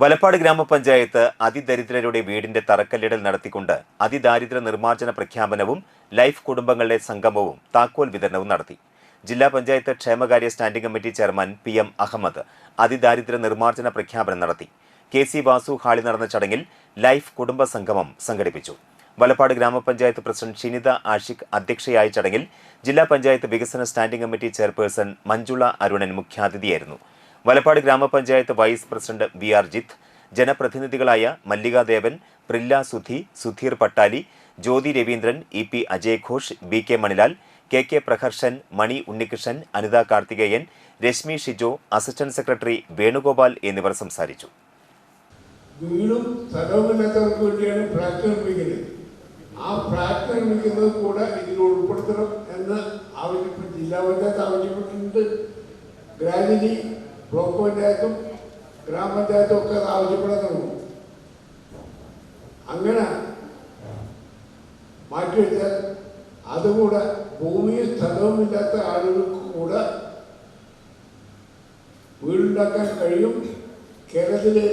വലപ്പാട് ഗ്രാമപഞ്ചായത്ത് അതിദരിദ്രരുടെ വീടിന്റെ തറക്കല്ലിടൽ നടത്തിക്കൊണ്ട് അതിദാരിദ്ര്യ നിർമ്മാർജന പ്രഖ്യാപനവും ലൈഫ് കുടുംബങ്ങളുടെ സംഗമവും താക്കോൽ വിതരണവും നടത്തി. ജില്ലാ പഞ്ചായത്ത് ക്ഷേമകാര്യ standing committee chairman P M Ahmed അതിദാരിദ്ര്യ നിർമ്മാർജന പ്രഖ്യാപനം നടത്തി. കെ സി വാസു ഹാളിൽ നടന്ന ചടങ്ങിൽ ലൈഫ് കുടുംബ സംഗമം സംഘടിപ്പിച്ചു. വലപ്പാട് ഗ്രാമപഞ്ചായത്ത് പ്രസിഡന്റ് ഷിനിത ആഷിഖ് അധ്യക്ഷയായ ചടങ്ങിൽ ജില്ലാ പഞ്ചായത്ത് വികസന standing committee chairperson Manjula Arunan മുഖ്യാതിഥിയായിരുന്നു. Valappad ഗ്രാമപഞ്ചായത്ത് vice president V R Jith ജനപ്രതിനിധികളായ Mallikadevan Prilla Sudhi Sudheer Pattali Jyothi Raveendran E P അജയ്ഘോഷ് B K Manilal K K Praharshan Mani Unnikrishnan Anitha Karthikeyan Reshmi Shijo assistant secretary Venugopal എന്നിവർ സംസാരിച്ചു. വീടും സ്ഥലവുമില്ലാത്തവർക്ക് വേണ്ടിയാണ് ഫ്ലാറ്റ് ആ ഫ്ലാറ്റ് നിർമ്മിക്കുന്നത് കൂടെ ഇതിൽ ഉൾപ്പെടുത്തണം എന്ന് ആവശ്യപ്പെട്ട് ജില്ലാ പഞ്ചായത്ത് ആവശ്യപ്പെട്ടിട്ടുണ്ട്. ഗ്രാജുവലി ബ്ലോക്ക് പഞ്ചായത്തും ഗ്രാമപഞ്ചായത്തും ഒക്കെ അത് ആവശ്യപ്പെടാൻ തുടങ്ങും അങ്ങനെ മാറ്റിവെച്ചാൽ അതുകൂടെ ഭൂമിയും സ്ഥലവും ഇല്ലാത്ത ആളുകൾക്ക് കൂടെ വീടുണ്ടാക്കാൻ കഴിയും. കേരളത്തിലെ